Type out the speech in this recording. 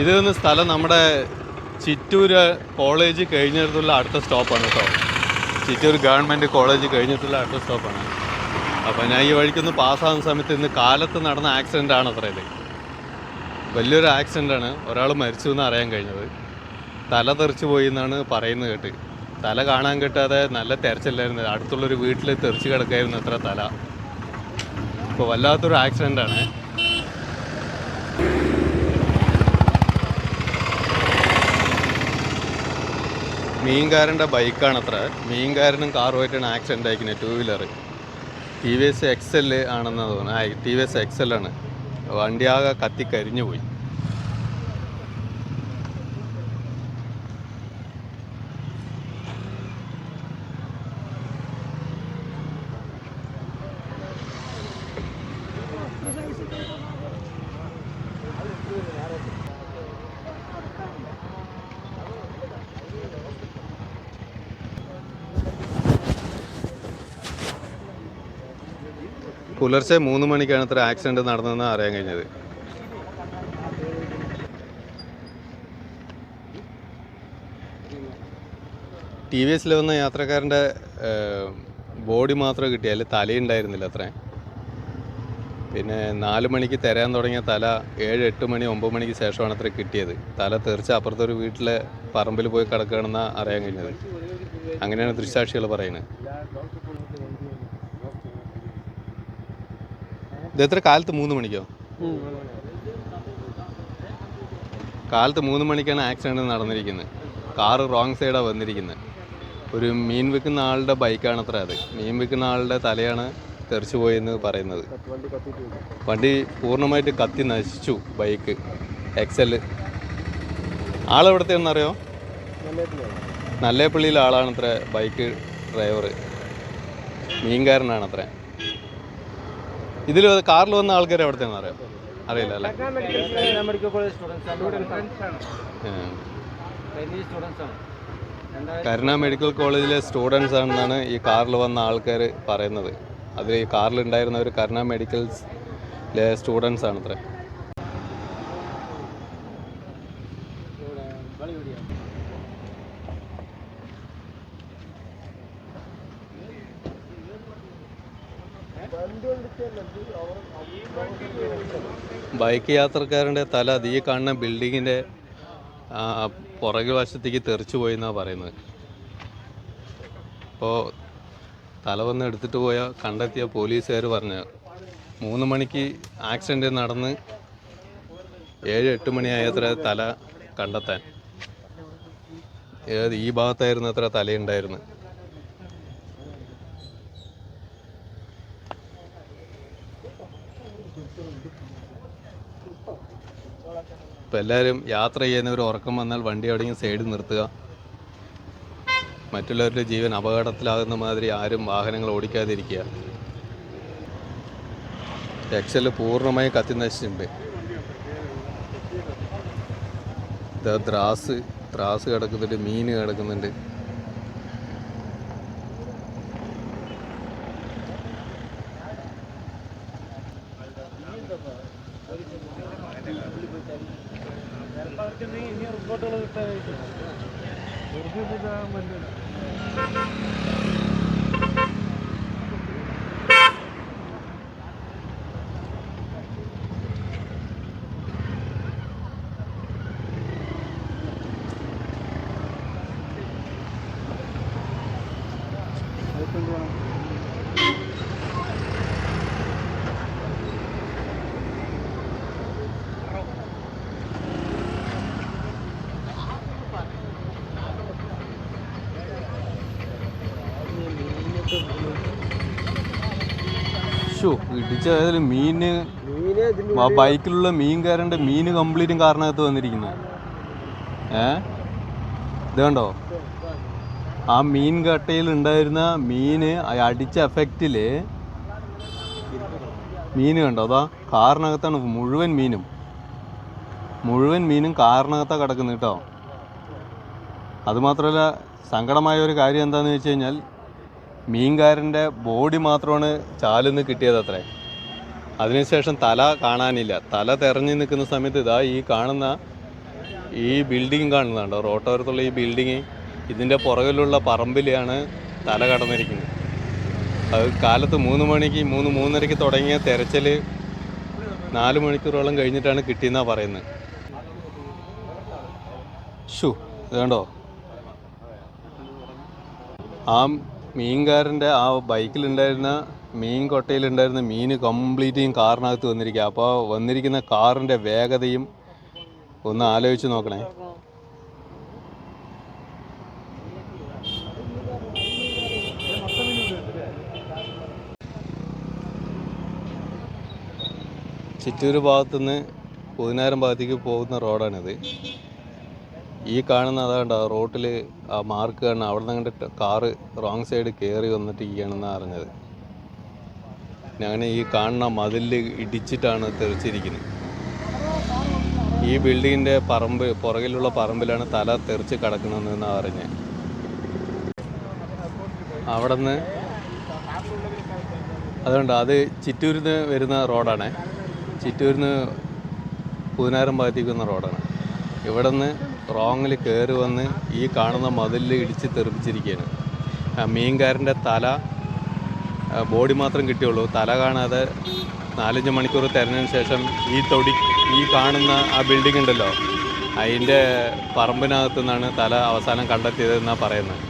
ഇത് വന്ന സ്ഥലം നമ്മുടെ ചിറ്റൂര് കോളേജ് കഴിഞ്ഞിടത്തുള്ള അടുത്ത സ്റ്റോപ്പാണ് കേട്ടോ. ചിറ്റൂർ ഗവൺമെന്റ് കോളേജ് കഴിഞ്ഞിട്ടുള്ള അടുത്ത സ്റ്റോപ്പാണ് അപ്പോൾ ഞാൻ ഈ വഴിക്കൊന്ന് പാസ്സാകുന്ന സമയത്ത് ഇന്ന് കാലത്ത് നടന്ന ആക്സിഡന്റ് ആണ് അത്ര ഇത്. വലിയൊരു ആക്സിഡന്റ് ആണ്. ഒരാൾ മരിച്ചു എന്ന് അറിയാൻ കഴിഞ്ഞത്. തല തെറിച്ചു പോയി എന്നാണ് പറയുന്നത് കേട്ട്. തല കാണാൻ കിട്ടാതെ നല്ല തെരച്ചില്ലായിരുന്നു അടുത്തുള്ളൊരു വീട്ടിൽ തെറിച്ച് കിടക്കായിരുന്നു അത്ര തല. ഇപ്പോൾ വല്ലാത്തൊരു ആക്സിഡന്റ് മീൻകാരന്റെ ബൈക്കാണ് അത്ര മീൻകാരനും കാറുമായിട്ടാണ് ആക്സിഡന്റ് ആയിരിക്കുന്നത് two wheeler T V S X L ആണെന്നാണ് തോന്നുന്നത് T V S X L ആണ്. വണ്ടി ആകെ കത്തി കരിഞ്ഞു പോയി. പുലർച്ചെ മൂന്ന് മണിക്കാണ് ഇത്ര ആക്സിഡന്റ് നടന്നതെന്ന് അറിയാൻ കഴിഞ്ഞത്. ടി വി എസിൽ വന്ന യാത്രക്കാരന്റെ ബോഡി മാത്രമേ കിട്ടിയാൽ തലയുണ്ടായിരുന്നില്ല അത്രേ. പിന്നെ നാല് മണിക്ക് തരാൻ തുടങ്ങിയ തല ഏഴ് എട്ട് മണി ഒമ്പത് മണിക്ക് ശേഷമാണ് അത്ര കിട്ടിയത്. തല തീർച്ച അപ്പുറത്തൊരു വീട്ടിലെ പറമ്പിൽ പോയി കിടക്കുകയാണെന്നാണ് അറിയാൻ കഴിഞ്ഞത്. അങ്ങനെയാണ് ദൃക്സാക്ഷികൾ പറയുന്നത്. ഇത് എത്ര കാലത്ത് മൂന്ന് മണിക്കോ? കാലത്ത് മൂന്ന് മണിക്കാണ് ആക്സിഡന്റ് നടന്നിരിക്കുന്നത്. കാറ് റോങ് സൈഡാണ് വന്നിരിക്കുന്നത്. ഒരു മീൻ വിൽക്കുന്ന ആളുടെ ബൈക്കാണ് അത്ര അത്. മീൻ വിൽക്കുന്ന ആളുടെ തലയാണ് തെറിച്ചു പോയെന്ന് പറയുന്നത്. വണ്ടി പൂർണമായിട്ട് കത്തി നശിച്ചു ബൈക്ക്. എക്സൽ ആളെവിടത്തെയാണെന്നറിയോ നല്ലേപ്പള്ളിയിലെ ആളാണത്രേ ബൈക്ക് ഡ്രൈവർ മീൻകാരനാണ് അത്രേ. ഇതിൽ കാറിൽ വന്ന ആൾക്കാർ എവിടത്തെ അറിയാം. അറിയില്ല അല്ലേ? കരുണ മെഡിക്കൽ കോളേജിലെ സ്റ്റുഡൻസ് ആണെന്നാണ് ഈ കാറിൽ വന്ന ആൾക്കാർ പറയുന്നത്. അതിൽ ഈ കാറിലുണ്ടായിരുന്നവർ കരുണ മെഡിക്കൽസിലെ സ്റ്റുഡൻസ് ആണ് അത്ര ബൈക്ക് യാത്രക്കാരന്റെ തല ഈ കാണുന്ന ബിൽഡിങ്ങിന്റെ പുറകു വശത്തേക്ക് തെറിച്ചു പോയി എന്നാണ് പറയുന്നത്. അപ്പോൾ തല വന്ന് എടുത്തിട്ട് പോയ കണ്ടെത്തിയ പോലീസുകാർ പറഞ്ഞു മൂന്ന് മണിക്ക് ആക്സിഡന്റ് നടന്ന് ഏഴ് എട്ട് മണിയായത്ര തല കണ്ടെത്താൻ. ഏത് ഈ ഭാഗത്തായിരുന്നു അത്ര തലയുണ്ടായിരുന്നു. ഇപ്പം എല്ലാവരും യാത്ര ചെയ്യുന്നവർ ഉറക്കം വന്നാൽ വണ്ടി എവിടെയെങ്കിലും സൈഡിൽ നിർത്തുക. മറ്റുള്ളവരുടെ ജീവൻ അപകടത്തിലാകുന്ന മാതിരി ആരും വാഹനങ്ങൾ ഓടിക്കാതിരിക്കുക. എക്സൽ പൂർണമായി കത്തി നശിച്ചിട്ടുണ്ട് ദ്രാസ് ത്രാസ് കിടക്കുന്നുണ്ട് മീൻ കിടക്കുന്നുണ്ട്. ഇനി റിപ്പോർട്ടുകൾ കിട്ടാനായിട്ട്. ഷോ ഇടിച്ച ഏതായാലും മീന് ബൈക്കിലുള്ള മീൻകാരന്റെ മീന് കംപ്ലീറ്റും കാരണകത്ത് വന്നിരിക്കുന്നത് ഏ? ഇത് കണ്ടോ? ആ മീൻ കട്ടയിൽ ഉണ്ടായിരുന്ന മീന് അടിച്ച എഫക്റ്റിൽ മീൻ കണ്ടോ? അതാ കാറിനകത്താണ് മുഴുവൻ മീനും. മുഴുവൻ മീനും കാറിനകത്താണ് കിടക്കുന്നത് കേട്ടോ. അതുമാത്രമല്ല സങ്കടമായ ഒരു കാര്യം എന്താണെന്ന് വെച്ച് കഴിഞ്ഞാൽ മീൻകാരന്റെ ബോഡി മാത്രമാണ് ചാലിന്ന് കിട്ടിയത് അത്രേ. അതിനുശേഷം തല കാണാനില്ല. തല തെരഞ്ഞു നിൽക്കുന്ന സമയത്ത് ഇതാ ഈ കാണുന്ന ഈ ബിൽഡിംഗ് കാണുന്നുണ്ടോ റോട്ടോരത്തുള്ള ഈ ബിൽഡിങ് ഇതിന്റെ പുറകിലുള്ള പറമ്പിലാണ് തല കടന്നിരിക്കുന്നത്. അത് കാലത്ത് മൂന്ന് മണിക്ക് മൂന്ന് മൂന്നരയ്ക്ക് തുടങ്ങിയ തെരച്ചിൽ നാല് മണിക്കൂറോളം കഴിഞ്ഞിട്ടാണ് കിട്ടിയെന്നാണ് പറയുന്നത്. ഷു ഇതുണ്ടോ ആ മീൻകാരന്റെ ആ ബൈക്കിലുണ്ടായിരുന്ന മീൻ കൊട്ടയിലുണ്ടായിരുന്ന മീൻ കംപ്ലീറ്റും കാറിനകത്ത് വന്നിരിക്കുക. അപ്പോൾ വന്നിരിക്കുന്ന കാറിന്റെ വേഗതയും ഒന്ന് ആലോചിച്ച് നോക്കണേ. ചിറ്റൂർ ഭാഗത്തുനിന്ന് പൂതിനാരം ഭാഗത്തേക്ക് പോകുന്ന റോഡാണിത്. ഈ കാണുന്ന അതാണ്ട റോട്ടിൽ ആ മാർക്ക് കാണുന്ന അവിടെ നിന്ന് കണ്ടിട്ട് കാറ് റോങ് സൈഡ് കയറി വന്നിട്ട് ഇരിക്കുകയാണെന്നാണ് അറിഞ്ഞത്. ഞാൻ ഈ കാണുന്ന മതിൽ ഇടിച്ചിട്ടാണ് തെറിച്ചിരിക്കുന്നത് ഈ ബിൽഡിങ്ങിന്റെ പറമ്പ് പുറകിലുള്ള പറമ്പിലാണ് തല തെറിച്ച് കിടക്കണമെന്നാണ് അറിഞ്ഞത് അവിടെ നിന്ന് അതുകൊണ്ട് അത് ചിറ്റൂരിൽ നിന്ന് വരുന്ന റോഡാണ്. ചിറ്റൂരിൽ നിന്ന് പൂനാരം ഭാഗത്തേക്ക് വന്ന റോഡാണ്. ഇവിടെ നിന്ന് റോങ്ങിൽ കയറി വന്ന് ഈ കാണുന്ന മതിലിൽ ഇടിച്ച് തെറിപ്പിച്ചിരിക്കുകയാണ്. മീൻകാരന്റെ തല ബോഡി മാത്രം കിട്ടിയുള്ളൂ. തല കാണാതെ നാലഞ്ച് മണിക്കൂർ തിരഞ്ഞതിന് ശേഷം ഈ തൊടി ഈ കാണുന്ന ആ ബിൽഡിംഗ് ഉണ്ടല്ലോ അതിന്റെ പറമ്പിനകത്തു നിന്നാണ് തല അവസാനം കണ്ടെത്തിയതെന്നാണ് പറയുന്നത്.